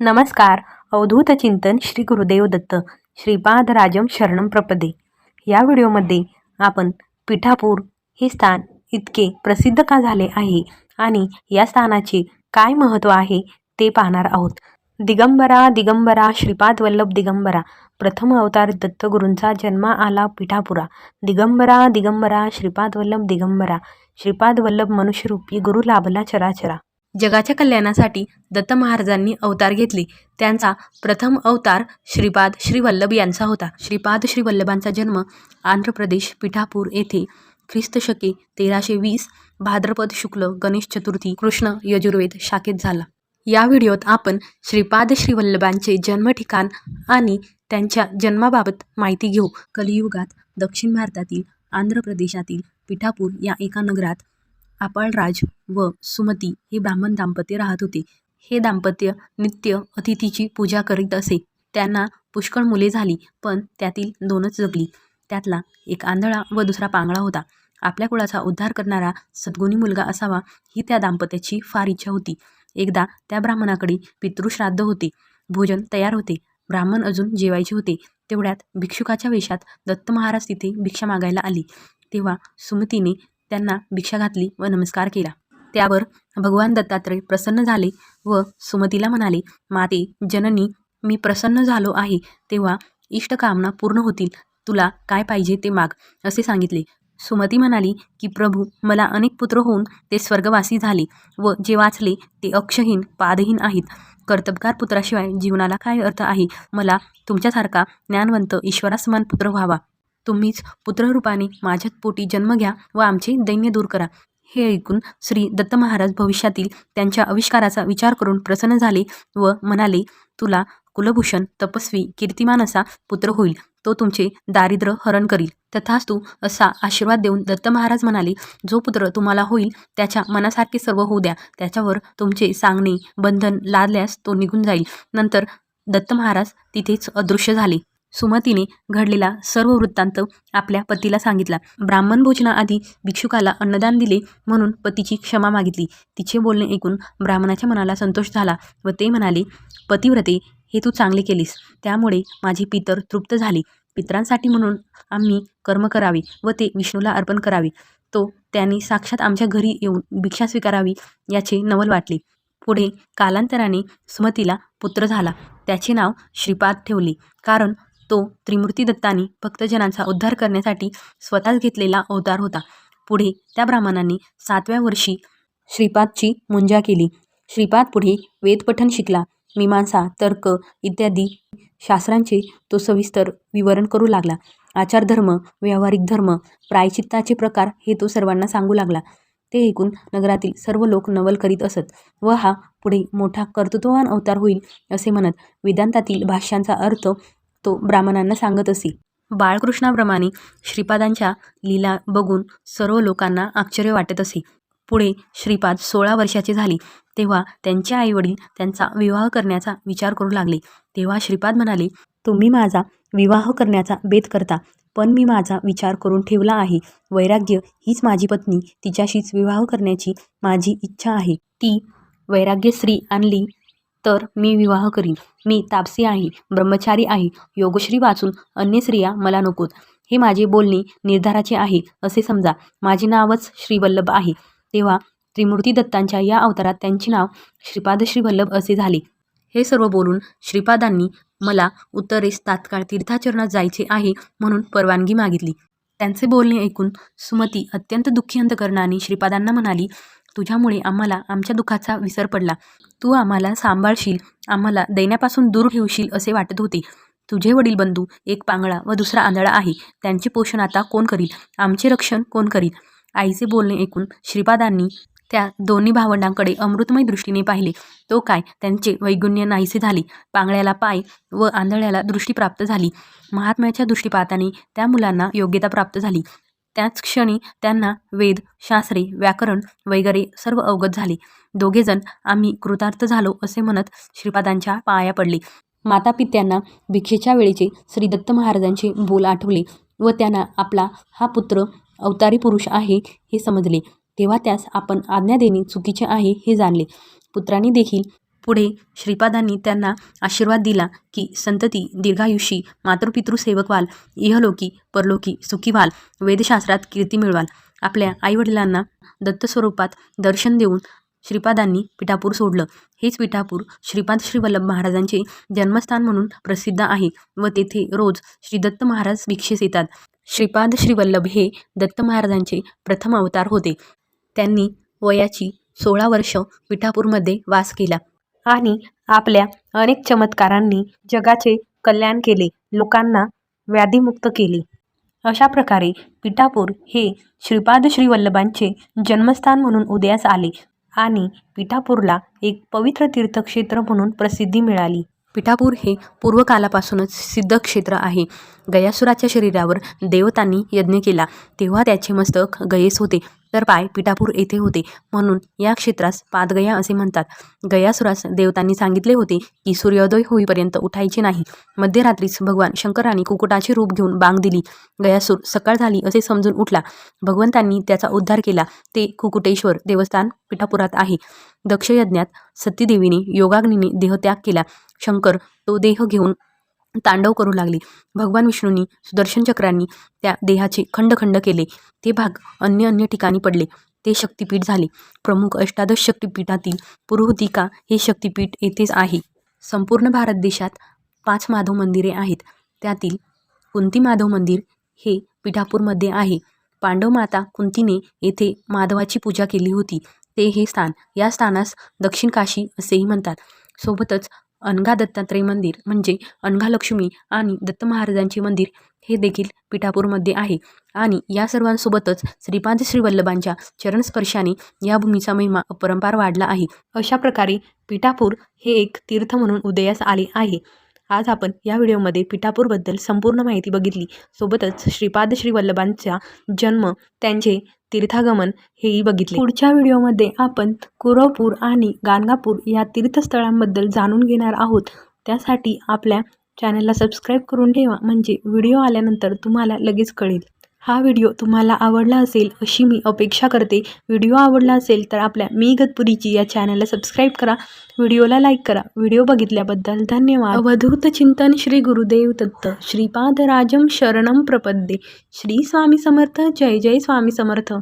नमस्कार. अवधूत चिंतन श्री गुरुदेव दत्त श्रीपाद राजम शरणम प्रपदे. या व्हिडिओमध्ये आपण पिठापूर हे स्थान इतके प्रसिद्ध का झाले आहे आणि या स्थानाचे काय महत्त्व आहे ते पाहणार आहोत. दिगंबरा दिगंबरा श्रीपाद वल्लभ दिगंबरा प्रथम अवतार दत्तगुरूंचा जन्म आला पिठापुरा. दिगंबरा दिगंबरा श्रीपाद वल्लभ दिगंबरा श्रीपाद वल्लभ मनुष्यरूपी गुरु लाभला चराचरा. जगाच्या कल्याणासाठी दत्त महाराजांनी अवतार घेतले. त्यांचा प्रथम अवतार श्रीपाद श्रीवल्लभ यांचा होता. श्रीपाद श्रीवल्लभांचा जन्म आंध्र प्रदेश पिठापूर येथे ख्रिस्तशके तेराशे वीस भाद्रपद शुक्ल गणेश चतुर्थी कृष्ण यजुर्वेद शाखेत झाला. या व्हिडिओत आपण श्रीपाद श्रीवल्लभांचे जन्म ठिकाण आणि त्यांच्या जन्माबाबत माहिती घेऊ. कलियुगात दक्षिण भारतातील आंध्र प्रदेशातील पिठापूर या एका नगरात आपाळराज व सुमती हे ब्राह्मण दाम्पत्य राहत होते. हे दाम्पत्य नित्य अतिथीची पूजा करीत असे. त्यांना पुष्कळ मुले झाली पण त्यातील दोनच जगली त्यातला एक आंधळा व दुसरा पांगळा होता. आपल्या कुळाचा उद्धार करणारा सद्गुणी मुलगा असावा ही त्या दाम्पत्याची फार इच्छा होती. एकदा त्या ब्राह्मणाकडे पितृश्राद्ध होते. भोजन तयार होते. ब्राह्मण अजून जेवायचे होते. तेवढ्यात भिक्षुकाच्या वेशात दत्त महाराज तिथे भिक्षा मागायला आली. तेव्हा सुमतीने त्यांना भिक्षा घातली व नमस्कार केला. त्यावर भगवान दत्तात्रय प्रसन्न झाले व सुमतीला म्हणाले माते जननी मी प्रसन्न झालो आहे तेव्हा इष्टकामना पूर्ण होतील. तुला काय पाहिजे ते माग असे सांगितले. सुमती म्हणाली की प्रभू मला अनेक पुत्र होऊन ते स्वर्गवासी झाले व जे वाचले ते अक्षहीन पादहीन आहेत. कर्तबगार पुत्राशिवाय जीवनाला काय अर्थ आहे? मला तुमच्यासारखा ज्ञानवंत ईश्वरासमान पुत्र व्हावा. तुम्हीच पुत्ररूपाने माझ्यात पोटी जन्म घ्या व आमचे दैन्य दूर करा. हे ऐकून श्री दत्त महाराज भविष्यातील त्यांच्या आविष्काराचा विचार करून प्रसन्न झाले व म्हणाले तुला कुलभूषण तपस्वी कीर्तिमान असा पुत्र होईल. तो तुमचे दारिद्र्य हरण करील. तथास्तु असा आशीर्वाद देऊन दत्त महाराज म्हणाले जो पुत्र तुम्हाला होईल त्याच्या मनासारखे सर्व होऊ द्या. त्याच्यावर तुमचे सांगणे बंधन लादल्यास तो निघून जाईल. नंतर दत्त महाराज तिथेच अदृश्य झाले. सुमतीने घडलेला सर्व वृत्तांत आपल्या पतीला सांगितला. ब्राह्मण भोजनाआधी भिक्षुकाला अन्नदान दिले म्हणून पतीची क्षमा मागितली. तिचे बोलणे ऐकून ब्राह्मणाच्या मनाला संतोष झाला व ते म्हणाले पतिव्रते हे तू चांगले केलीस. त्यामुळे माझे पितर तृप्त झाले. पितरांसाठी म्हणून आम्ही कर्म करावे व ते विष्णूला अर्पण करावे तो त्यांनी साक्षात आमच्या घरी येऊन भिक्षा स्वीकारावी याचे नवल वाटले. पुढे कालांतराने सुमतीला पुत्र झाला. त्याचे नाव श्रीपाद ठेवले. कारण तो त्रिमूर्ती दत्तांनी भक्तजनांचा उद्धार करण्यासाठी स्वतःच घेतलेला अवतार होता. पुढे त्या ब्राह्मणांनी सातव्या वर्षी श्रीपादची मुंजा केली. श्रीपाद पुढे वेदपठण शिकला. मीमांसा तर्क इत्यादी शास्त्रांचे तो सविस्तर विवरण करू लागला. आचारधर्म व्यावहारिक धर्म प्रायचित्ताचे प्रकार हे तो सर्वांना सांगू लागला. ते ऐकून नगरातील सर्व लोक नवल करीत असत व हा पुढे मोठा कर्तृत्ववान अवतार होईल असे म्हणत वेदांतातील भाष्यांचा अर्थ तो ब्राह्मणांना सांगत असे. बाळकृष्णाप्रमाणे श्रीपादांच्या लीला बघून सर्व लोकांना आश्चर्य वाटत असे. पुढे श्रीपाद सोळा वर्षाचे झाले तेव्हा त्यांचे आईवडील त्यांचा विवाह करण्याचा विचार करू लागले. तेव्हा श्रीपाद म्हणाले तुम्ही माझा विवाह करण्याचा बेत करता पण मी माझा विचार करून ठेवला आहे. वैराग्य हीच माझी पत्नी तिच्याशीच विवाह करण्याची माझी इच्छा आहे. ती वैराग्य स्त्री आणली. तर मी विवाह करीन. मी तापसी आहे ब्रह्मचारी आहे योगश्री वाचून अन्य स्त्रिया मला नकोत. हे माझे बोलणे निर्धाराचे आहे असे समजा. माझे नावच श्रीवल्लभ आहे. तेव्हा त्रिमूर्ती दत्तांच्या या अवतारात त्यांचे नाव श्रीपाद श्रीवल्लभ असे झाले. हे सर्व बोलून श्रीपादांनी मला उत्तरेस तात्काळ तीर्थाचरणात जायचे आहे म्हणून परवानगी मागितली. त्यांचे बोलणे ऐकून सुमती अत्यंत दुःखी अंतकरणाने श्रीपादांना म्हणाली तुझ्यामुळे आम्हाला आमच्या दुःखाचा विसर पडला. तू आम्हाला सांभाळशील आम्हाला दैन्यापासून दूर ठेवशील असे वाटत होते. तुझे वडील बंधू एक पांगळा व दुसरा आंधळा आहे. त्यांचे पोषण आता कोण करील? आमचे रक्षण कोण करील? आईचे बोलणे ऐकून श्रीपादांनी त्या दोन्ही भावंडांकडे अमृतमय दृष्टीने पाहिले. तो काय? त्यांचे वैगुण्य नाहीसे झाले. पांगळ्याला पाय व आंधळ्याला दृष्टी प्राप्त झाली. महात्म्याच्या दृष्टीपाताने त्या मुलांना योग्यता प्राप्त झाली. त्याच क्षणी त्यांना वेद शास्त्रे व्याकरण वगैरे सर्व अवगत झाले. दोघेजण आम्ही कृतार्थ झालो असे म्हणत श्रीपादांच्या पाया पडले. मातापित्यांना भिक्षेच्या वेळेचे श्री दत्त महाराजांचे बोल आठवले व त्यांना आपला हा पुत्र अवतारी पुरुष आहे हे समजले. तेव्हा त्यास आपण आज्ञा देणे चुकीचे आहे हे जाणले. पुत्रांनी देखील पुढे श्रीपादांनी त्यांना आशीर्वाद दिला की संतती दीर्घायुषी मातृपितृ व्हाल इहलोकी परलोकी सुखी व्हाल वेदशास्त्रात कीर्ती मिळवाल. आपल्या आईवडिलांना दत्तस्वरूपात दर्शन देऊन श्रीपादांनी पिठापूर सोडलं. हेच पिठापूर श्रीपाद श्री वल्लभ महाराजांचे जन्मस्थान म्हणून प्रसिद्ध आहे व तेथे रोज श्री दत्त महाराज भिक्षेस येतात. श्रीपाद श्रीवल्लभ हे दत्त महाराजांचे प्रथम अवतार होते. त्यांनी वयाची सोळा वर्ष पिठापूरमध्ये वास केला. आणि आपल्या अनेक चमत्कारांनी जगाचे कल्याण केले लोकांना व्याधीमुक्त केले. अशा प्रकारे पिठापूर हे श्रीपाद श्री वल्लभांचे जन्मस्थान म्हणून उदयास आले आणि पिठापूरला एक पवित्र तीर्थक्षेत्र म्हणून प्रसिद्धी मिळाली. पिठापूर हे पूर्वकालापासूनच सिद्ध क्षेत्र आहे. गयासुराच्या शरीरावर देवतांनी यज्ञ केला. तेव्हा त्याचे मस्तक गयेस होते. तर पाय पिठापूर येथे होते. म्हणून या क्षेत्रास पादगया असे म्हणतात. गयासुरास देवतांनी सांगितले होते की सूर्योदय होईपर्यंत उठायचे नाही. मध्यरात्रीच भगवान शंकराने कुकुटाचे रूप घेऊन बांग दिली. गयासूर सकाळ झाली असे समजून उठला. भगवंतांनी त्याचा उद्धार केला. ते कुकुटेश्वर देवस्थान पिठापुरात आहे. दक्षयज्ञात सतीदेवीने योगाग्नीने देहत्याग केला. शंकर तो देह घेऊन तांडव करू लागले. भगवान विष्णूंनी सुदर्शन चक्रांनी त्या देहाचे खंड खंड केले. ते भाग अन्य अन्य ठिकाणी पडले. ते शक्तिपीठ झाले. प्रमुख अष्टादश शक्तिपीठातील पुरोहितिका हे शक्तिपीठ येथेच आहे. संपूर्ण भारत देशात पाच माधव मंदिरे आहेत. त्यातील कुंती माधव मंदिर हे पिठापूरमध्ये आहे. पांडव माता कुंतीने येथे माधवाची पूजा केली होती. ते हे स्थान या स्थानास दक्षिण काशी असेही म्हणतात. सोबतच अनघा दत्तात्रय मंदिर म्हणजे अनघा लक्ष्मी आणि दत्त महाराजांचे मंदिर हे देखील पिठापूरमध्ये आहे. आणि या सर्वांसोबतच श्रीपाद श्रीवल्लभांच्या चरणस्पर्शाने या भूमीचा महिमा अपरंपार वाढला आहे. अशा प्रकारे पिठापूर हे एक तीर्थ म्हणून उदयास आले आहे. आज आपण या व्हिडिओमध्ये पिठापूरबद्दल संपूर्ण माहिती बघितली. सोबतच श्रीपाद श्री वल्लभांचा जन्म त्यांचे तीर्थागमन हेही बघितले. पुढच्या व्हिडिओमध्ये आपण कुरवपूर आणि गाणगापूर या तीर्थस्थळांबद्दल जाणून घेणार आहोत. त्यासाठी आपल्या चॅनलला सबस्क्राईब करून ठेवा म्हणजे व्हिडिओ आल्यानंतर तुम्हाला लगेच कळेल. हा व्हिडिओ तुम्हाला आवडला असेल अशी मी अपेक्षा करते. व्हिडिओ आवडला असेल तर आपल्या मी गतपुरीची या चॅनलला सबस्क्राईब करा. व्हिडिओला लाईक करा. व्हिडिओ बघितल्याबद्दल धन्यवाद. अवधूत चिंतन श्री गुरुदेव दत्त श्रीपाद राजम शरणम प्रपद्ये. श्री स्वामी समर्थ. जय जय स्वामी समर्थ.